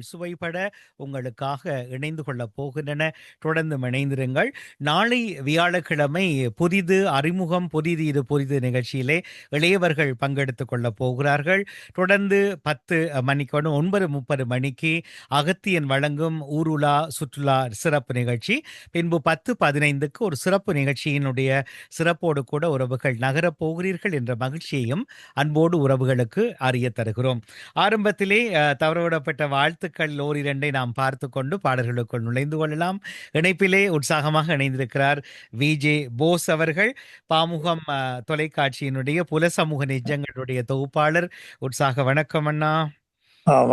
சுவைபட உங்களுக்காக இணைந்து கொள்ளப் போகின்றன. தொடர்ந்து இணைந்திருங்கள். நாளை வியாழக்கிழமை புதிது அறிமுகம் புதிது இது புதிது நிகழ்ச்சியிலே இளையவர்கள் பங்கெடுத்துக் கொள்ளப் போகிறார்கள். தொடர்ந்து பத்து மணிக்கு ஒன்பது முப்பது மணிக்கு அகத்தியன் வழங்கும் ஊருலா சுற்றுலா சிறப்பு நிகழ்ச்சி. பின்பு பத்து பதினைந்துக்கு ஒரு சிறப்பு நிகழ்ச்சியினுடைய சிறப்போடு கூட உறவுகள் நகரப் போகிறீர்கள் என்ற மகிழ்ச்சியையும் அன்போடு உறவுகளுக்கு அறிய தருகிறோம். ஆரம்பத்திலே தவறவிடப்பட்ட வாழ்த்துக்கள். ஓர் இரண்டை நாம் பார்த்து கொண்டு பாடல்களுக்குள் நுழைந்து கொள்ளலாம். இணைப்பிலே உற்சாகமாக இணைந்திருக்கிறார் விஜே போஸ் அவர்கள். பாமுகம் தொலைக்காட்சியினுடைய புல சமூக நிஜங்களுடைய தொகுப்பாளர். உற்சாக வணக்கம் அண்ணா.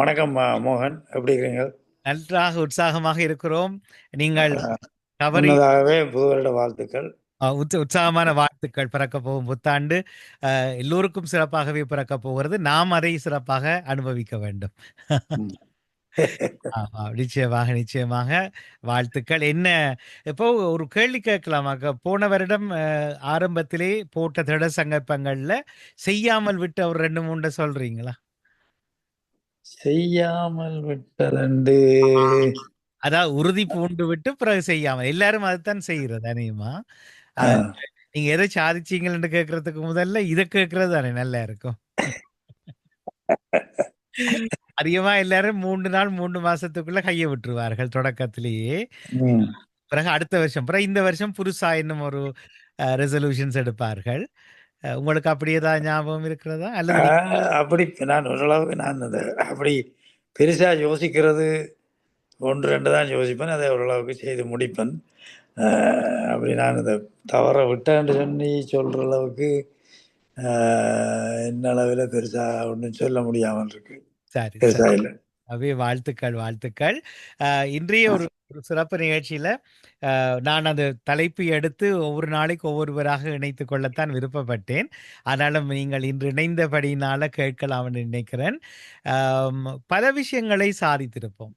வணக்கம் மோகன். எப்படி இருக்கீங்க? நன்றாக உற்சாகமாக இருக்கிறோம். நீங்கள் புது வருட வாழ்த்துக்கள். உற்சாகமான வாழ்த்துக்கள் பிறக்க போகும் புத்தாண்டு. எல்லோருக்கும் சிறப்பாகவே பிறக்க போகிறது. நாம் அதை சிறப்பாக அனுபவிக்க வேண்டும். ஆமா நிச்சயமாக நிச்சயமாக. வாழ்த்துக்கள். என்ன? இப்போ ஒரு கேள்வி கேட்கலாமாக்க போன வருடம் ஆரம்பத்திலே போட்ட திட சங்கல்பங்கள்ல செய்யாமல் விட்ட ஒரு ரெண்டு மூணு சொல்றீங்களா? செய்யாமல் விட்ட ரெண்டு. அதாவது உறுதி பூண்டு விட்டு பிறகு செய்யாமல். எல்லாரும் அதுதான் செய்யறது அநேகமா. நீங்க எதை சாதிச்சீங்கன்னு கேட்கறதுக்கு முதல்ல இதை கேட்கறது தானே நல்லா இருக்கும். அதிகமா எல்லாரும் மூன்று நாள் மூன்று மாசத்துக்குள்ள கையை விட்டுருவார்கள் தொடக்கத்திலேயே. பிறகு அடுத்த வருஷம் பிறகு இந்த வருஷம் புதுசா இன்னும் ஒரு ரெசல்யூஷன்ஸ் எடுப்பார்கள். உங்களுக்கு அப்படி ஏதாவது ஞாபகம் இருக்கிறதா? அல்லது அப்படி நான் ஓரளவுக்கு நான் அந்த அப்படி பெருசா யோசிக்கிறது ஒன்று ரெண்டு தான் யோசிப்பேன். அதை ஓரளவுக்கு செய்து முடிப்பேன். அப்படி நான் இதை தவற விட்டேன்னு சொல்லி சொல்ற அளவுக்கு என்ன அளவில் பெருசா ஒன்றும் சொல்ல முடியாமல் இருக்கு. சரி அவே வாழ்த்துக்கள் வாழ்த்துக்கள். இன்றைய ஒரு ஒரு சிறப்பு நிகழ்ச்சியில நான் அந்த தலைப்பு எடுத்து ஒவ்வொரு நாளைக்கு ஒவ்வொருவராக இணைத்து கொள்ளத்தான் விருப்பப்பட்டேன். ஆனாலும் நீங்கள் இன்று இணைந்தபடியினால கேட்கலாம்னு நினைக்கிறேன். பல விஷயங்களை சாதித்திருப்போம்.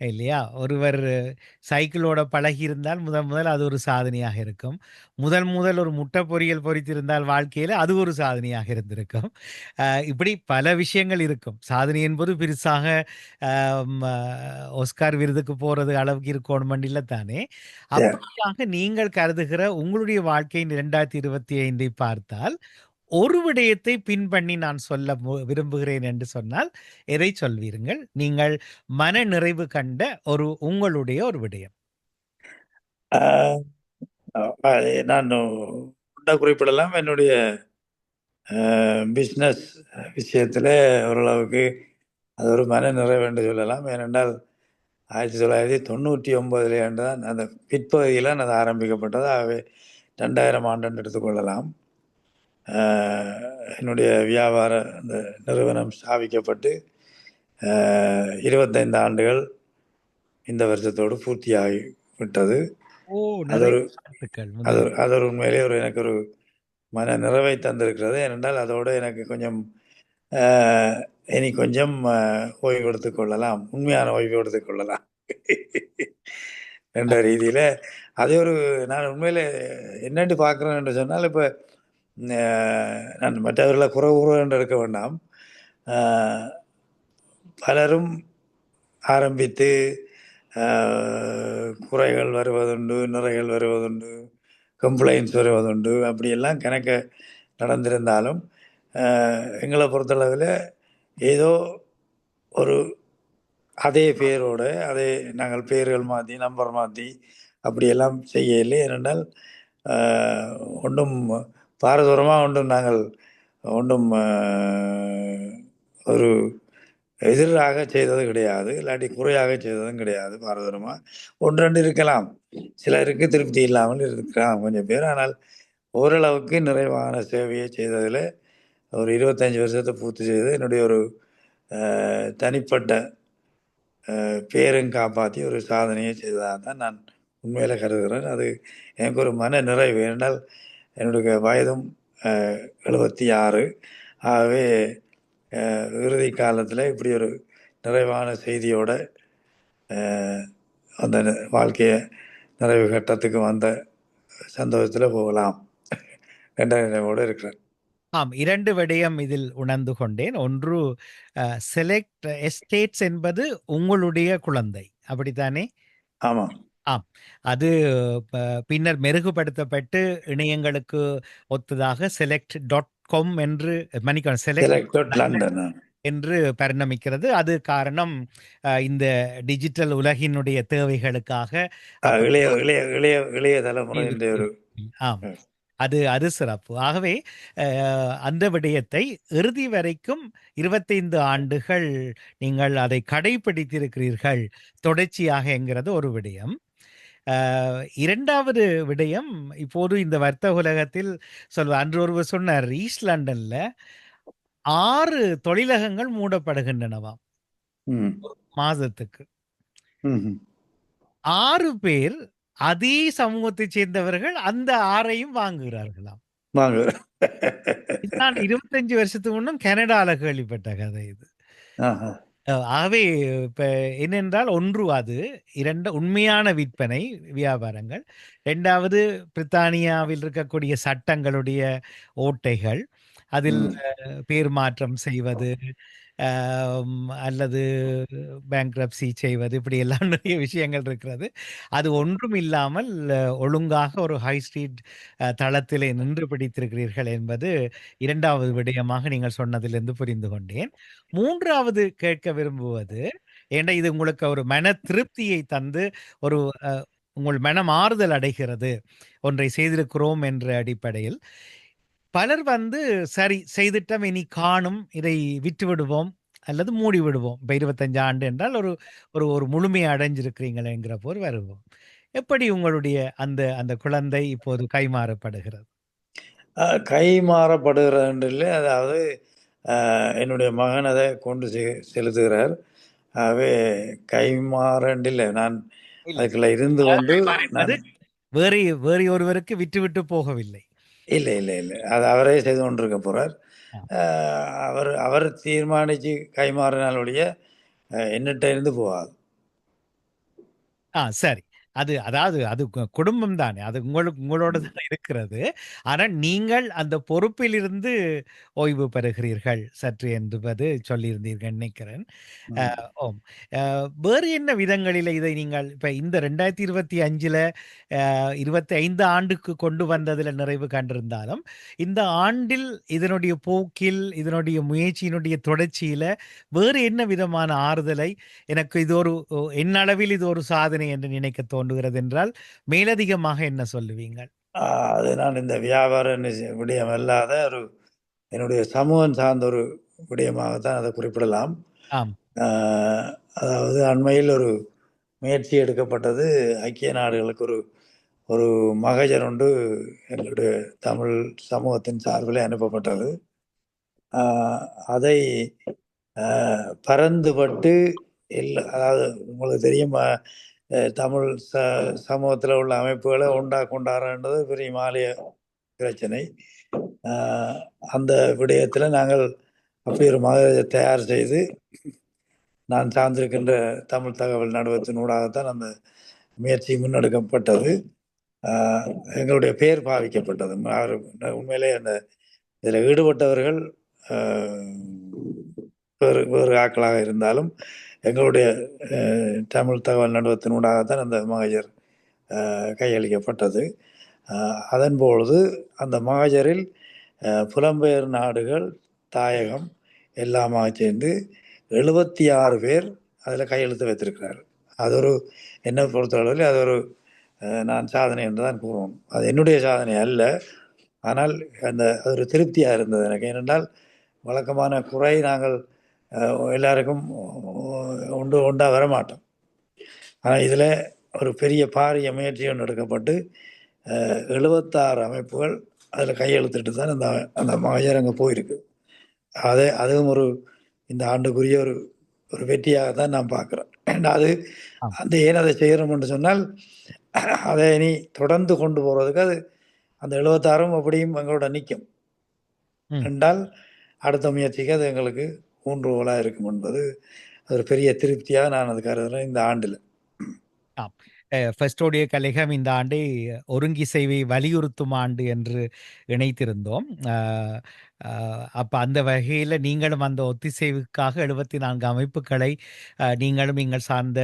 இல்லையா? ஒருவர் சைக்கிளோட பழகி இருந்தால் முதல் முதல் அது ஒரு சாதனையாக இருக்கும். முதல் முதல் ஒரு முட்டை பொரியல் பொரித்திருந்தால் வாழ்க்கையில் அது ஒரு சாதனையாக இருந்திருக்கும். இப்படி பல விஷயங்கள் இருக்கும். சாதனை என்பது பெருசாக ஆஸ்கார் விருதுக்கு போறது அளவுக்கு இருக்கணும் இல்லை தானே. அப்படியாக நீங்கள் கருதுகிற உங்களுடைய வாழ்க்கையின் இரண்டாயிரத்தி இருபத்தி ஐந்தை பார்த்தால் ஒரு விடயத்தை பின்பண்ணி நான் சொல்ல மு- விரும்புகிறேன் என்று சொன்னால் எதை சொல்வீர்கள்? நீங்கள் மன நிறைவு கண்ட ஒரு உங்களுடைய ஒரு விடயம். நான் உண்டா குறிப்பிடலாம். என்னுடைய பிஸ்னஸ் விஷயத்தில் ஓரளவுக்கு அது ஒரு மன நிறைவு என்று சொல்லலாம். ஏனென்றால் ஆயிரத்தி தொள்ளாயிரத்தி தொண்ணூற்றி ஒன்பதுல தான் அந்த பிற்பகுதியில் அது ஆரம்பிக்கப்பட்டது. ஆகவே ரெண்டாயிரம் ஆண்டு எடுத்துக்கொள்ளலாம். என்னுடைய வியாபார அந்த நிறுவனம் ஸ்தாபிக்கப்பட்டு இருபத்தைந்து ஆண்டுகள் இந்த வருஷத்தோடு பூர்த்தியாகி விட்டது. அது ஒரு அது அது ஒரு உண்மையிலே ஒரு எனக்கு ஒரு மன நிறைவை தந்திருக்கிறது. ஏனென்றால் அதோடு எனக்கு கொஞ்சம் இனி கொஞ்சம் ஓய்வு எடுத்துக் கொள்ளலாம். உண்மையான ஓய்வு எடுத்துக் கொள்ளலாம். என்ற ரீதியில் அதே ஒரு நான் உண்மையிலே என்னட்டு பார்க்குறேன் என்று சொன்னால் இப்போ நான் மற்றவர்களை குறை என்று இருக்க வேண்டாம். பலரும் ஆரம்பித்து குறைகள் வருவதுண்டு நிறைகள் வருவதுண்டு கம்ப்ளைண்ட்ஸ் வருவதுண்டு அப்படியெல்லாம் கணக்க நடந்திருந்தாலும் எங்களை பொறுத்தளவில் ஏதோ ஒரு அதே பேரோடு அதே நாங்கள் பேர்கள் மாற்றி நம்பர் மாற்றி அப்படியெல்லாம் செய்யலை ஏனென்றால் ஒன்றும் பாரதூரமாக ஒன்றும் நாங்கள் ஒன்றும் ஒரு எதிராக செய்தது கிடையாது. இல்லாட்டி குறையாக செய்ததும் கிடையாது. பாரதூரமாக ஒன்று ரெண்டு இருக்கலாம். சிலருக்கு திருப்தி இல்லாமல் இருக்கலாம் கொஞ்சம் பேர். ஆனால் ஓரளவுக்கு நிறைவான சேவையை செய்ததில் ஒரு இருபத்தஞ்சி வருஷத்தை பூர்த்தி செய்து என்னுடைய ஒரு தனிப்பட்ட பேரும் காப்பாற்றி ஒரு சாதனையை செய்ததாக தான் நான் உண்மையில் கருதுகிறேன். அது எனக்கு ஒரு மன நிறைவு. என்றால் என்னுடைய வயதும் எழுபத்தி ஆறு ஆகவே இறுதி காலத்தில் இப்படி ஒரு நிறைவான செய்தியோட அந்த வாழ்க்கையை நிறைவு கட்டத்துக்கு வந்த சந்தோஷத்தில் போகலாம் என்ற நினைவோடு இருக்கிறேன் ஆம் 2 விடயம் இதில் உணர்ந்து கொண்டேன். ஒன்று செலக்ட் எஸ்டேட்ஸ் என்பது உங்களுடைய குழந்தை. அப்படித்தானே? ஆமாம். ஆம். அது ப பின்னர் மெருகுபடுத்தப்பட்டு இணையங்களுக்கு ஒத்ததாக select.com என்று மன்னிக்கவும் செலக்ட் டாட் லண்டன். என்று பரிணமிக்கிறது. அது காரணம் அ இந்த டிஜிட்டல் உலகினுடைய தேவைகளுக்காக ஆ, அப்படி இளைய இளைய இளைய இளைய தலைமுறையின்ற ஒரு ஆம். ம். அது அது சிறப்பு. ஆகவே அ அந்த விடயத்தை இறுதி வரைக்கும் 25 ஆண்டுகள் நீங்கள் அதை கடைப்பிடித்திருக்கிறீர்கள் தொடர்ச்சியாக என்கிறது ஒரு விடயம். 2வது விடயம் இப்போது இந்த வர்த்தக உலகத்தில் சொல்வ அன்று ஒருவர் சொன்னார் ஈஸ்ட் லண்டன்ல 6 தொழிலகங்கள் மூடப்படுகின்றனவாம். மாதத்துக்கு. 6 பேர் அதே சமூகத்தைச் சேர்ந்தவர்கள் அந்த 6ஐயும் வாங்குகிறார்களாம். நான் 25 வருஷத்துக்கு முன்னும் கனடால கேள்விப்பட்ட கதை இது. ஆகவே இப்ப என்னென்றால் ஒன்று அது இரண்டு உண்மையான விற்பனை வியாபாரங்கள். இரண்டாவது பிரித்தானியாவில் இருக்கக்கூடிய சட்டங்களுடைய ஓட்டைகள். அதில் பேர் மாற்றம் செய்வது, அல்லது பேங்க்ரப்சி செய்வது இப்படி எல்லாம் நிறைய விஷயங்கள் இருக்கிறது. அது ஒன்றும் இல்லாமல் ஒழுங்காக ஒரு ஹை ஸ்ட்ரீட் தளத்திலே நின்று பிடித்திருக்கிறீர்கள் என்பது 2வது விடயமாக நீங்கள் சொன்னதிலிருந்து புரிந்து கொண்டேன். 3வது கேட்க விரும்புவது, ஏன்டா இது உங்களுக்கு ஒரு மன திருப்தியை தந்து ஒரு உங்கள் மனம் ஆறுதல் அடைகிறது. ஒன்றை செய்திருக்கிறோம் என்ற அடிப்படையில். பலர் வந்து சரி செய்துட்டோம் இனி காணும். இதை விட்டு விடுவோம் அல்லது மூடி விடுவோம். இப்ப 25 ஆண்டு என்றால் ஒரு ஒரு ஒரு முழுமையை அடைஞ்சிருக்கிறீங்களேங்கிற போர் வருவோம். எப்படி உங்களுடைய அந்த அந்த குழந்தை இப்போது கைமாறப்படுகிறது? கைமாறப்படுகிறது இல்லை. அதாவது என்னுடைய மகன் அதை கொண்டு செ செலுத்துகிறார். ஆகவே கைமாறண்டில்ல. நான் இல்ல. அதுக்குள்ள இருந்து நான் வேறு வேறு ஒருவருக்கு விட்டுவிட்டு போகவில்லை. இல்ல, இல்ல, இல்ல. அது அவரே செய்து கொண்டிருக்க. அ அவர் அவர் தீர்மானிச்சு கைமாறினால் ஒழிய அ என்னட்ட இருந்து போகாது. ஆ சரி. அது அதாவது அது குடும்பம் தானே. அது உங்களுக்கு உங்களோட. தான் இருக்கிறது. ஆனா நீங்கள் அந்த பொறுப்பிலிருந்து ஓய்வு பெறுகிறீர்கள் சற்று என்பது சொல்லியிருந்தீர்கள் நினைக்கிறேன். ஓம். வேறு என்ன விதங்களில இதை நீங்கள் இப்ப இந்த 2025ல அ 25 ஆண்டுக்கு கொண்டு வந்ததில நிறைவு கண்டிருந்தாலும், இந்த ஆண்டில் இதனுடைய போக்கில், இதனுடைய முயற்சியினுடைய தொடர்ச்சியில வேறு என்ன விதமான ஆறுதலை எனக்கு இது ஒரு ஒ எண்ணளவில் இது ஒரு சாதனை என்று நினைக்க தோன்றுகிறது என்றால், மேலதிகமாக என்ன சொல்லுவீங்கள்? அது நான் இந்த வியாபார விடயம் அல்லாத ஒரு என்னுடைய சமூகம் சார்ந்த ஒரு விடயமாகத்தான் அதை குறிப்பிடலாம். அதாவது அண்மையில் ஒரு முயற்சி எடுக்கப்பட்டது. ஐக்கிய நாடுகளுக்கு ஒரு ஒரு மகஜர் ஒன்று எங்களுடைய தமிழ் சமூகத்தின் சார்பிலே அனுப்பப்பட்டது. அதை அ பரந்துபட்டு இல்ல அதாவது உங்களுக்கு தெரியும் தமிழ் ச சமூகத்தில் உள்ள அமைப்புகளை ஒண்டா கொண்டாடுறன்றது பெரிய மாலிய பிரச்சனை. அந்த விடயத்தில் நாங்கள் அப்படி ஒரு மகஜர் தயார் செய்து நான் சார்ந்திருக்கின்ற தமிழ் தகவல் நடுவத்தின் ஊடாகத்தான் அந்த முயற்சி முன்னெடுக்கப்பட்டது. எங்களுடைய பெயர் பாவிக்கப்பட்டது. அவர் உண்மையிலே அந்த இதில் ஈடுபட்டவர்கள் அ வேறு வேறு இருந்தாலும், எங்களுடைய தமிழ் தகவல் நடுவத்தினூடாக தான் அந்த மகஜர் கையளிக்கப்பட்டது. அதன் அதன்பொழுது அந்த மகஜரில் புலம்பெயர் நாடுகள், தாயகம் எல்லாமாக சேர்ந்து 76 பேர் அதில் கையெழுத்து வைத்திருக்கிறார் அது ஒரு என்னை பொறுத்தளவில் அது ஒரு நான் சாதனை என்று தான் கூறுவோம் அது என்னுடைய சாதனை அல்ல. ஆனால் அந்த அது ஒரு திருப்தியாக இருந்தது எனக்கு. ஏனென்றால் வழக்கமான குறை நாங்கள் எல்லாருக்கும் ஒன்று ஒண்டா வரமாட்டோம். ஆனா இதில ஒரு பெரிய பாரிய முயற்சி ஒன்று எடுக்கப்பட்டு 76 அமைப்புகள் அதில கையெழுத்திட்டு தான் அந்த அந்த மகஜர் அங்க போயிருக்கு. அது அதுவும் ஒரு இந்த ஆண்டுக்குரிய ஒரு ஒரு வெற்றியாக தான் நான் பார்க்கிறேன். அது. அந்த ஏன் அதை செய்கிறோம் என்று சொன்னால், அதை இனி தொடர்ந்து கொண்டு போறதுக்கு அது அந்த 76ம் அப்படியும் எங்களோட நிக்கும். ம். என்றால் அடுத்த முயற்சிக்கு அது எங்களுக்கு ஊன்றுகோலாக இருக்கும் என்பது ஒரு பெரிய திருப்தியா நான் அது கருதுறேன் இந்த ஆண்டில. ஃபர்ஸ்டோடிய கலைகம் இந்த ஆண்டை ஒருங்கிசைவை வலியுறுத்தும் ஆண்டு என்று இணைத்திருந்தோம். அப்ப அந்த வகையில நீங்களும் அந்த ஒத்திசைவுக்காக 74 அமைப்புக்களை அ நீங்களும் நீங்கள் சார்ந்த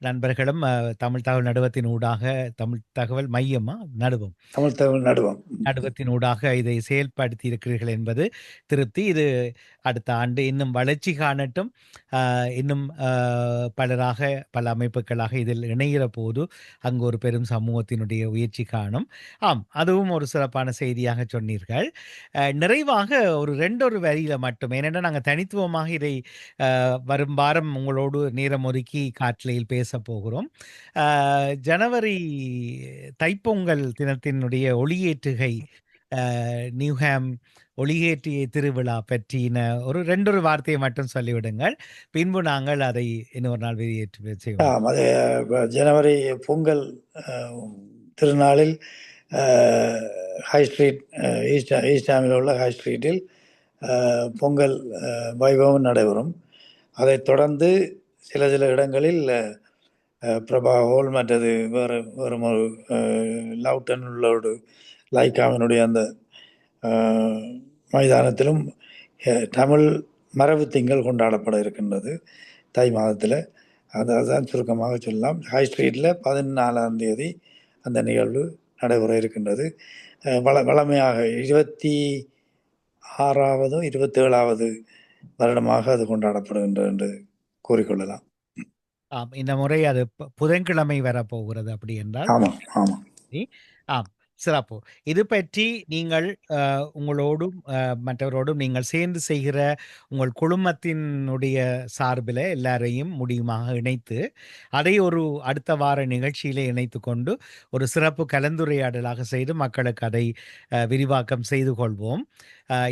நண்பர்களும் தமிழ் தகவல் நடுவத்தின் ஊடாக தமிழ் தகவல் மையமா? நடுவம். தமிழ் தகவல் நடுவம். நடுவத்தின் ஊடாக இதை செயல்படுத்தி இருக்கிறீர்கள் என்பது திருப்தி. இது அடுத்த ஆண்டு இன்னும் வளர்ச்சி காணட்டும். இன்னும் பலராக, பல அமைப்புக்களாக இதில் இணைகிற போது, அங்கு ஒரு பெரும் சமூகத்தினுடைய உயர்ச்சி காணும். ஆம், அதுவும் ஒரு சிறப்பான செய்தியாக சொன்னீர்கள். அ நிறைவாக ஒரு ரெண்டு ஒரு வரியில மட்டும் ஏனென்றால் நாங்க தனித்துவமாக இதை வரும் வாரம் உங்களோடு நேரம் ஒதுக்கி காற்றலையில் பேச போகிறோம். ஜனவரி தைப்பொங்கல் தினத்தினுடைய ஒளியேற்றுகை நியூஹாம் ஒளியேற்றிய திருவிழா பற்றின ஒரு 2 ஒரு வார்த்தையை மட்டும் சொல்லிவிடுங்கள். பின்பு நாங்கள் அதை இன்னொரு நாள் வெளியேற்று செய்வோம். அது ஜனவரி பொங்கல் திருநாளில் ஹை ஸ்ட்ரீட் ஈஸ்ட் ஈஸ்ட் உள்ள ஹை ஸ்ட்ரீட்டில் பொங்கல் வைபவம் நடைபெறும். அதைத் தொடர்ந்து சில சில இடங்களில் பிரபா ஹோல் மற்றது வேறு வேறு ஒரு அ லவுட்டன் உள்ள ஒரு லைக்காவினுடைய அந்த மைதானத்திலும் தமிழ் மரபு திங்கள் கொண்டாடப்பட இருக்கின்றது. தை மாதத்தில் அது அதுதான் சுருக்கமாக சொல்லலாம். ஹை ஸ்ட்ரீட்டில் பதினாலாம் தேதி அந்த நிகழ்வு நடைபெற இருக்கின்றது. அ வழ வழமையாக 26வதோ, 27வது வருடமாக அது கொண்டாடப்படுகின்றது என்று கூறிக்கொள்ளலாம். ஆம். இந்த முறை அது புதன்கிழமை வரப்போகிறது அப்படி என்றால். ஆமாம், ஆமாம். ஆம். சிறப்பு. இது பற்றி நீங்கள் உங்களோடும் மற்றவரோடும் நீங்கள் சேர்ந்து செய்கிற உங்கள் குழுமத்தினுடைய சார்பில் எல்லாரையும் முடியுமாக இணைத்து, அதை ஒரு அடுத்த வார நிகழ்ச்சியிலே இணைத்து கொண்டு, ஒரு சிறப்பு கலந்துரையாடலாக செய்து மக்களுக்கு அதை விரிவாக்கம் செய்து கொள்வோம்.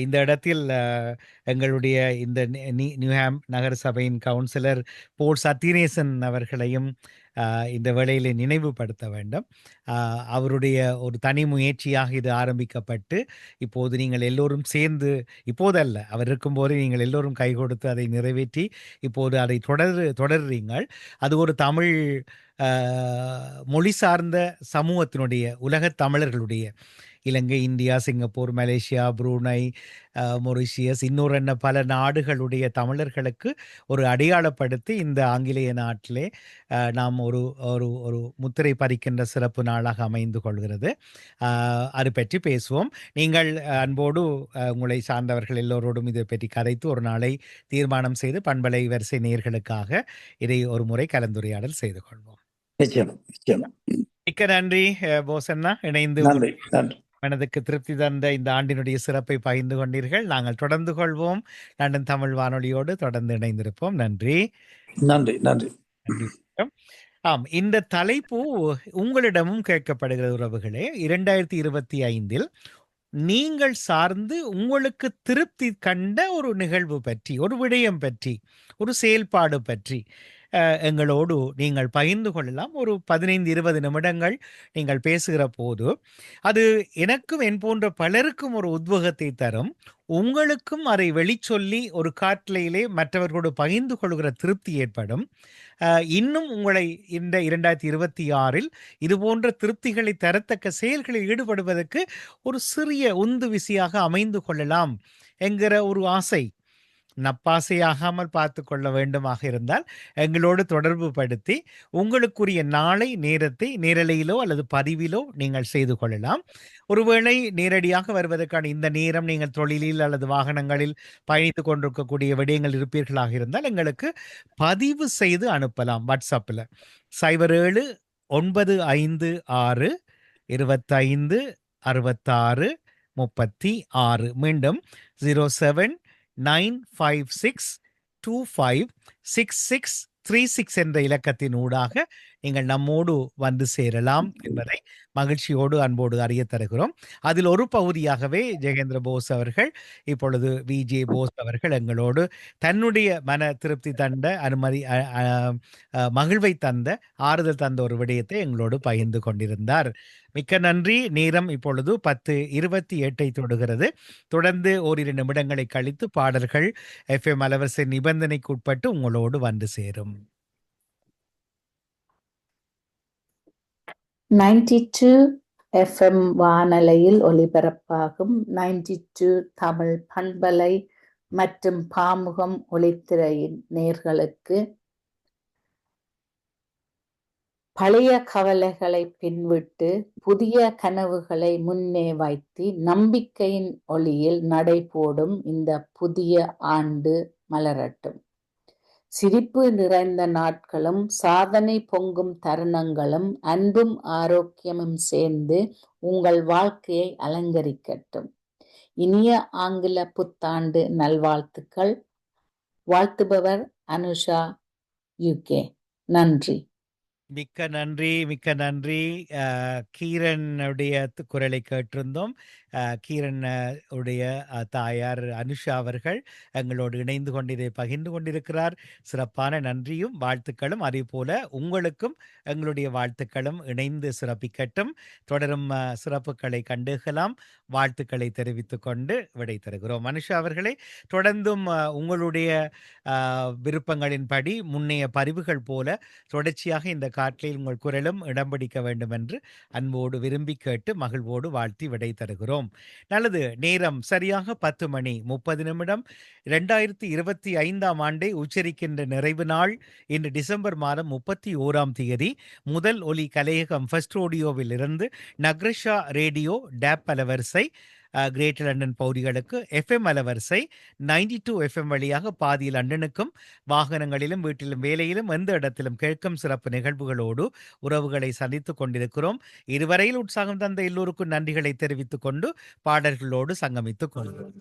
இந்த இடத்தில் எங்களுடைய இந்த நி நி நியூஹாம் நகரசபையின் கவுன்சிலர் போல் சத்யநேசன் அவர்களையும் இந்த வேளையிலே நினைவுபடுத்த வேண்டும். அவருடைய ஒரு தனி முயற்சியாக இது ஆரம்பிக்கப்பட்டு, இப்போது நீங்கள் எல்லோரும் சேர்ந்து இப்போதல்ல, அவர் இருக்கும்போதே நீங்கள் எல்லோரும் கை கொடுத்து அதை நிறைவேற்றி, இப்போது அதை தொடர் தொடர்றீங்கள். அது ஒரு தமிழ் மொழி சார்ந்த சமூகத்தினுடைய, உலகத் தமிழர்களுடைய Ilangai, India, Singapore, Malaysia, Brunei, Mauritius இன்னொரு என்ன பல நாடுகளுடைய தமிழர்களுக்கு ஒரு அடையாளப்படுத்தி இந்த ஆங்கிலேய நாட்டிலே நாம் ஒரு ஒரு ஒரு முத்திரை பதிக்கின்ற சிறப்பு நாளாக அமைந்து கொள்கிறது. அது பற்றி பேசுவோம். நீங்கள் அன்போடு உங்களை சார்ந்தவர்கள் எல்லோரோடும் இதை பற்றி கதைத்து ஒரு நாளை தீர்மானம் செய்து பண்பலை வரிசை நேயர்களுக்காக இதை ஒரு முறை கலந்துரையாடல் செய்து கொள்வோம். நிச்சயமா, நிச்சயமா. மிக்க நன்றி போசண்ணா. இணைந்து நன்றி, நன்றி. மனதுக்கு திருப்தி தந்த இந்த ஆண்டினுடைய சிறப்பை பகிர்ந்து கொண்டீர்கள். நாங்கள் தொடர்ந்து கொள்வோம். லண்டன் தமிழ் வானொலியோடு தொடர்ந்து இணைந்திருப்போம். நன்றி. நன்றி, நன்றி. ஆம். இந்த தலைப்பு உங்களிடமும் கேட்கப்படுகிறது உறவுகளே. 2025ல் நீங்கள் சார்ந்து உங்களுக்கு திருப்தி கண்ட ஒரு நிகழ்வு பற்றி, ஒரு விடயம் பற்றி, ஒரு செயல்பாடு பற்றி எங்களோடு நீங்கள் பகிர்ந்து கொள்ளலாம். ஒரு 15, 20 நிமிடங்கள் நீங்கள் பேசுகிற போது, அது எனக்கும் என் போன்ற பலருக்கும் ஒரு உத்வேகத்தை தரும். உங்களுக்கும் அதை வெளிச்சொல்லி ஒரு காட்டிலையிலே மற்றவர்களோடு பகிர்ந்து கொள்கிற திருப்தி ஏற்படும். இன்னும் உங்களை இந்த இரண்டாயிரத்தி இருபத்தி ஆறில் இது போன்ற திருப்திகளை தரத்தக்க செயல்களில் ஈடுபடுவதற்கு ஒரு சிறிய உந்து விசையாக அமைந்து கொள்ளலாம் என்கிற ஒரு ஆசை. நப்பாசையாகாமல் பார்த்து கொள்ள வேண்டுமாக இருந்தால், எங்களோடு தொடர்பு படுத்தி, உங்களுக்குரிய நாளை, நேரத்தை நேரலையிலோ அல்லது பதிவிலோ நீங்கள் செய்து கொள்ளலாம். ஒருவேளை நேரடியாக வருவதற்கான இந்த நேரம் நீங்கள் தொழிலில் அல்லது வாகனங்களில் பயணித்துக் கொண்டிருக்கக்கூடிய விடயங்கள் இருப்பீர்களாக இருந்தால், எங்களுக்கு பதிவு செய்து அனுப்பலாம் வாட்ஸ்அப்பில் சைபர் ஏழு ஒன்பது ஐந்து ஆறு இருபத்தைந்து அறுபத்தாறு முப்பத்தி ஆறு மீண்டும் zero seven nine five six two five six six three six என்ற இலக்கத்தின் ஊடாக நீங்கள் நம்மோடு வந்து சேரலாம் என்பதை மகிழ்ச்சியோடு, அன்போடு அறிய தருகிறோம். அதில் ஒரு பகுதியாகவே ஜெகேந்திர போஸ் அவர்கள், இப்பொழுது வி.ஜே. போஸ் அவர்கள் எங்களோடு தன்னுடைய மன திருப்தி தந்த, அனுமதி மகிழ்வை தந்த, ஆறுதல் தந்த ஒரு விடயத்தை எங்களோடு பகிர்ந்து கொண்டிருந்தார். மிக்க நன்றி. நேரம் இப்பொழுது 10:28ஐ தொடுகிறது. தொடர்ந்து ஓரிரு நிமிடங்களை கழித்து பாடல்கள் எஃப்.எம். அலைவரிசை நிபந்தனைக்கு உட்பட்டு உங்களோடு வந்து சேரும். 92 எஃப்எம் வானலையில் ஒலிபரப்பாகும் நைன்டி டூ தமிழ் பண்பலை மற்றும் பாமுகம் ஒளித்திரையின் நேர்களுக்கு. பழைய கவலைகளை பின்விட்டு புதிய கனவுகளை முன்னே வைத்து நம்பிக்கையின் ஒளியில் நடைபோடும் இந்த புதிய ஆண்டு மலரட்டும். சிரிப்பு நிறைந்த நாட்களும் சாதனை பொங்கும் தருணங்களும் அன்பும் ஆரோக்கியமும் சேர்ந்து உங்கள் வாழ்க்கையை அலங்கரிக்கட்டும். இனிய ஆங்கில புத்தாண்டு நல்வாழ்த்துக்கள். வாழ்த்துபவர் அனுஷா யுகே நன்றி. மிக்க நன்றி மிக்க நன்றி. கீரனுடைய குரலை கேட்டிருந்தோம். கீரன் உடைய தாயார் அனுஷா அவர்கள் எங்களோடு இணைந்து கொண்டு இதை பகிர்ந்து கொண்டிருக்கிறார். சிறப்பான நன்றியும் வாழ்த்துக்களும். அதே போல உங்களுக்கும் எங்களுடைய வாழ்த்துக்களும் இணைந்து சிறப்பிக்கட்டும். தொடரும் சிறப்புகளை கண்டுகலாம். வாழ்த்துக்களை தெரிவித்துக் கொண்டு விடை தருகிறோம். அனுஷா அவர்களே தொடர்ந்தும் உங்களுடைய விருப்பங்களின்படி முன்னைய பதிவுகள் போல தொடர்ச்சியாக இந்த காற்றில் உங்கள் குரலும் இடம் பிடிக்க வேண்டும் என்று அன்போடு விரும்பி கேட்டு மகிழ்வோடு வாழ்த்தி விடை தருகிறோம். நல்லது நேரம் சரியாக பத்து மணி முப்பது நிமிடம். இரண்டாயிரத்தி இருபத்தி ஐந்தாம் ஆண்டை உச்சரிக்கின்ற நிறைவு நாள் இன்று டிசம்பர் மாதம் முப்பத்தி ஓராம் தேதி. முதல் ஒலி கலையகம் ஃபர்ஸ்ட் ரோடியோவில் இருந்து நக்ரஷா ரேடியோ டேப் அலவரிசை கிரேட்டர் லண்டன் பகுதிகளுக்கு எஃப்எம் அலவரிசை நைன்டி டூ எஃப்எம் வழியாக பாதி லண்டனுக்கும் வாகனங்களிலும் வீட்டிலும் வேலையிலும் எந்த இடத்திலும் கேட்கும் சிறப்பு நிகழ்வுகளோடு உறவுகளை சந்தித்துக் கொண்டிருக்கிறோம். இதுவரையில் உற்சாகம் தந்த எல்லோருக்கும் நன்றிகளை தெரிவித்துக் கொண்டு பாடல்களோடு சங்கமித்துக் கொள்கிறோம்.